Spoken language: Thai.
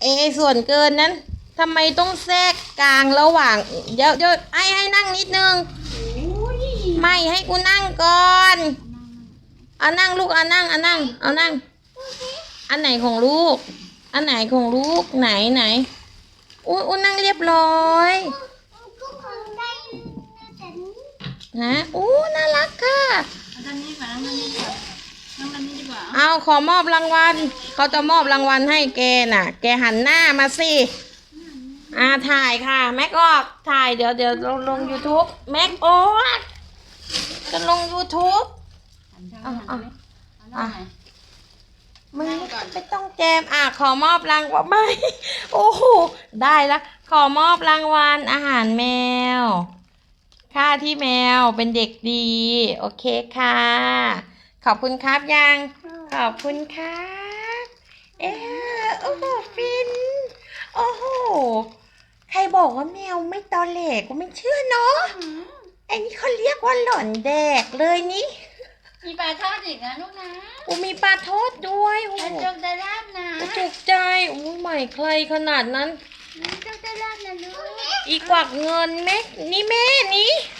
เอะไอ้ส่วนเกินนั้นทำไมต้องแทรกกลางระหว่าง เดี๋ยวเดี๋ยวไอ้ให้นั่งนิดนึง ไม่ให้กูนั่งก่อนเอานั่งลูกเอานั่งเอานั่ง เอานั่ง อันไหนของลูก อันไหนของลูกไหนไหนอุ้ยอุ้ยนั่งเรียบร้อยนะอู้น่ารัก เอาขอมอบรางวัลเขาจะมอบรางวัลให้แกน่ะ แกหันหน้ามาสิอ่าถ่ายค่ะ แม็กออกถ่ายเดี๋ยวเดี๋ยวลงลง YouTube แม็กโอ๊ตจะลง YouTube หันทางเอาหันเอาทางนี้มึงไม่ต้องแจมอะขอมอบรางวัลไม่โอ้โหได้แล้วขอมอบรางวัลอาหารแมว ค่าที่แมวเป็นเด็กดี โอเคค่ะ ขอบคุณครับยัง ขอบคุณครับเอ๊ะโอ้โหฟิน โอ้โห ใครบอกว่าแมวไม่ตอแหลกก็ไม่เชื่อเนาะไอ้นี่เขาเรียกว่าหล่อนแดกเลยนี่ มีปลาทอดอีกนะลูกนะกูมีปลาทอดด้วยโอ้กระโหจกได้ลาบนะจุกใจอู้ใหม่ใครขนาดนั้นกระจกได้ลาบนะลูกอีกวักเงินแม่นี่แม่นี่ไม่เด็ด